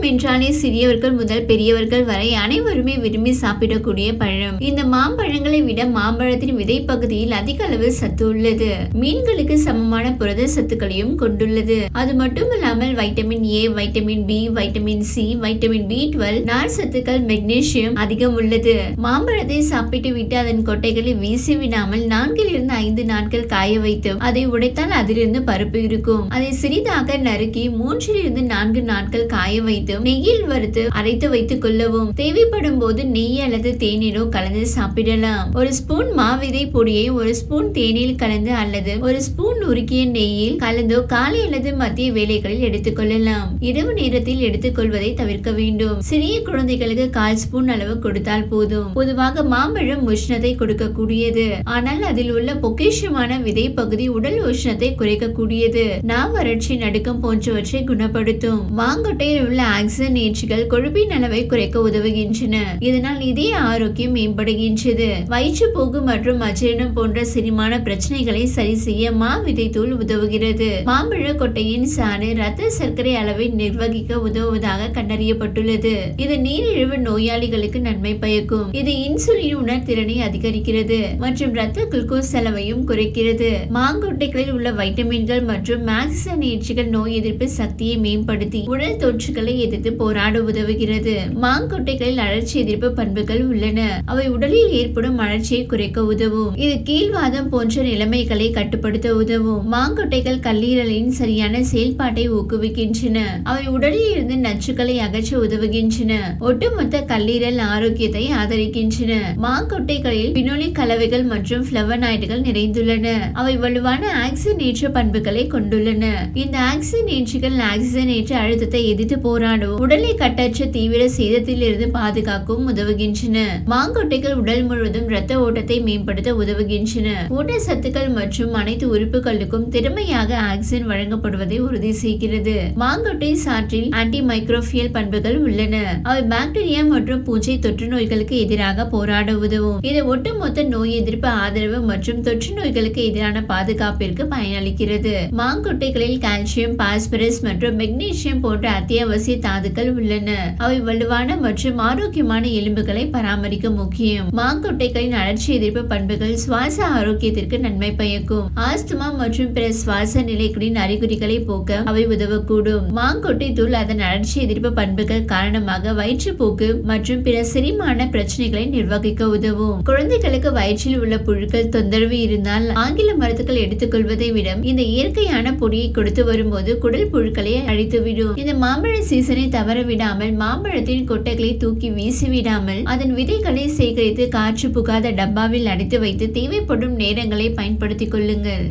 பழம் என்றாலே சிறியவர்கள் முதல் பெரியவர்கள் வரை அனைவருமே விரும்பி சாப்பிடக்கூடிய பழம். இந்த மாம்பழங்களை விட மாம்பழத்தின் விதை பகுதியில் அதிக அளவு சத்து உள்ளது. மீன்களுக்கு சமமான புரத சத்துக்களையும் கொண்டுள்ளது. அது மட்டுமல்லாமல் vitamin A vitamin B vitamin C vitamin B twelve நார் சத்துக்கள் மெக்னீசியம் அதிகம் உள்ளது. மாம்பழத்தை சாப்பிட்டு விட்டு அதன் கொட்டைகளை வீசி விடாமல் நான்கில் இருந்து ஐந்து நாட்கள் காய வைத்து அதை உடைத்தால் அதிலிருந்து பருப்பு இருக்கும். அதை சிறிதாக நறுக்கி மூன்றில் இருந்து நான்கு நாட்கள் காய வைத்து நெய்யில் வறுத்து அரைத்து வைத்துக் கொள்ளவும். தேவைப்படும் போது நெய் அல்லது தேநீரோ கலந்து சாப்பிடலாம். ஒரு ஸ்பூன் மாவிதை பொடியை ஒரு ஸ்பூன் தேநீர் கலந்து அல்லது ஒரு ஸ்பூன் உருக்கிய நெய்யில் கலந்தோ காலை அல்லது மத்திய வேலைகளில் எடுத்துக்கொள்ளலாம் இரவு நேரத்தில் எடுத்துக்கொள்வதை தவிர்க்க வேண்டும். சிறிய குழந்தைகளுக்கு கால் ஸ்பூன் அளவு கொடுத்தால் போதும். பொதுவாக மாம்பழம் உஷ்ணத்தை கொடுக்கக்கூடியது. ஆனால் அதில் உள்ள பொக்கிஷமான விதை பகுதி உடல் உஷ்ணத்தை குறைக்கக்கூடியது. நாம் வறட்சி நடுக்கம் போன்றவற்றை குணப்படுத்தும். மாங்கொட்டையில் உள்ள ஆக்சிஜனேற்றுகள் கொழுப்பின் அளவை குறைக்க உதவுகின்றன. இதனால் இதய ஆரோக்கியம் மேம்படுகின்றது. வயிற்றுப்போக்கு மற்றும் அஜீரணம் போன்ற செரிமான பிரச்சனைகளை சரி செய்ய மா விதைத்தூள் உதவுகிறது. மாம்பழ கொட்டையின் சாறு ரத்த சர்க்கரை அளவை நிர்வகிக்க உதவுவதாக கண்டறியப்பட்டுள்ளது. இது நீரிழிவு நோயாளிகளுக்கு நன்மை பயக்கும். இது இன்சுலின் உணர்திறனை அதிகரிக்கிறது மற்றும் ரத்த குளுக்கோஸ் செலவையும் குறைக்கிறது. மாங்கொட்டைகளில் உள்ள வைட்டமின்கள் மற்றும் மேக்சனேற்றுகள் நோய் எதிர்ப்பு சக்தியை மேம்படுத்தி உடல் தொற்றுகளை எதிர்த்து போராட உதவுகிறது. மாங்கொட்டைகளில் அழற்சி எதிர்ப்பு பண்புகள் உள்ளன. அவை உடலில் ஏற்படும் அழற்சியை குறைக்க உதவும். இது கீழ்வாதம் போன்ற நிலைமைகளை கட்டுப்படுத்த உதவும். மாங்கொட்டைகள் கல்லீரலின் சரியான செயல்பாட்டை ஊக்குவிக்கின்றன. அவை உடலில் இருந்து நச்சுக்களை அகற்ற உதவுகின்றன. ஒட்டுமொத்த கல்லீரல் ஆரோக்கியத்தை ஆதரிக்கின்றன. மாங்கொட்டைகளில் பினோலி கலவைகள் மற்றும் பிளவனாய்டுகள் நிறைந்துள்ளன. அவை வலுவான ஆக்சிஜனேற்ற பண்புகளை கொண்டுள்ளன. இந்த ஆக்சிஜனேற்றுகள் ஆக்சிஜனேற்ற அழுத்தத்தை எதிர்த்து போராடும். உடலை கட்டற்ற தீவிர சேதத்தில் இருந்து பாதுகாக்கவும் உதவுகின்றன. மாங்கொட்டைகள் உடல் முழுவதும் இரத்த ஓட்டத்தை மேம்படுத்த உதவுகின்றன. ஊட்டச்சத்துக்கள் மற்றும் அனைத்து உறுப்புகளுக்கும் திறமையாக ஆக்சிஜன் வழங்கப்படுவதை உறுதி செய்கிறது. மாங்கொட்டை சாற்றில் ஆன்டி மைக்ரோபியல் பண்புகள் உள்ளன. அவை பாக்டீரியா மற்றும் பூஞ்சை தொற்று நோய்களுக்கு எதிராக போராட உதவும். இது ஒட்டுமொத்த நோய் எதிர்ப்பு ஆதரவு மற்றும் தொற்று நோய்களுக்கு எதிரான பாதுகாப்பிற்கு பயனளிக்கிறது. மாங்கொட்டைகளில் கால்சியம் பாஸ்பரஸ் மற்றும் மெக்னீசியம் போன்ற அத்தியாவசிய தாதுக்கள் உள்ளன. அவை வலுவான மற்றும் ஆரோக்கியமான எலும்புகளை பராமரிக்க முக்கியம். மாங்கொட்டைகளின் அழற்சி எதிர்ப்பு பண்புகள் சுவாச ஆரோக்கியத்திற்கு நன்மை பயக்கும். ஆஸ்துமா மற்றும் பிற சுவாச நிலைகளின் அறிகுறிகளை போக்க அவை உதவக்கூடும். மாங்கொட்டை தூள் அதன் அழற்சி எதிர்ப்பு பண்புகள் காரணமாக வயிற்றுப்போக்கு மற்றும் பிற செரிமான பிரச்சனைகளை நிர்வகிக்க உதவும். குழந்தைகளுக்கு வயிற்றில் உள்ள புழுக்கள் தொந்தரவு இருந்தால் ஆங்கில மருத்துக்கள் எடுத்துக்கொள்வதை விட இந்த இயற்கையான பொடியை கொடுத்து வரும்போது குடல் புழுக்களை அழித்துவிடும். இந்த மாம்பழ சீசனை தவற விடாமல் மாம்பழத்தின் கொட்டைகளை தூக்கி வீசிவிடாமல் அதன் விதைகளை சேகரித்து காற்று புகாத டப்பாவில் அடைத்து வைத்து தேவைப்படும் நேரங்களை பயன்படுத்திக் கொள்ளுங்கள்.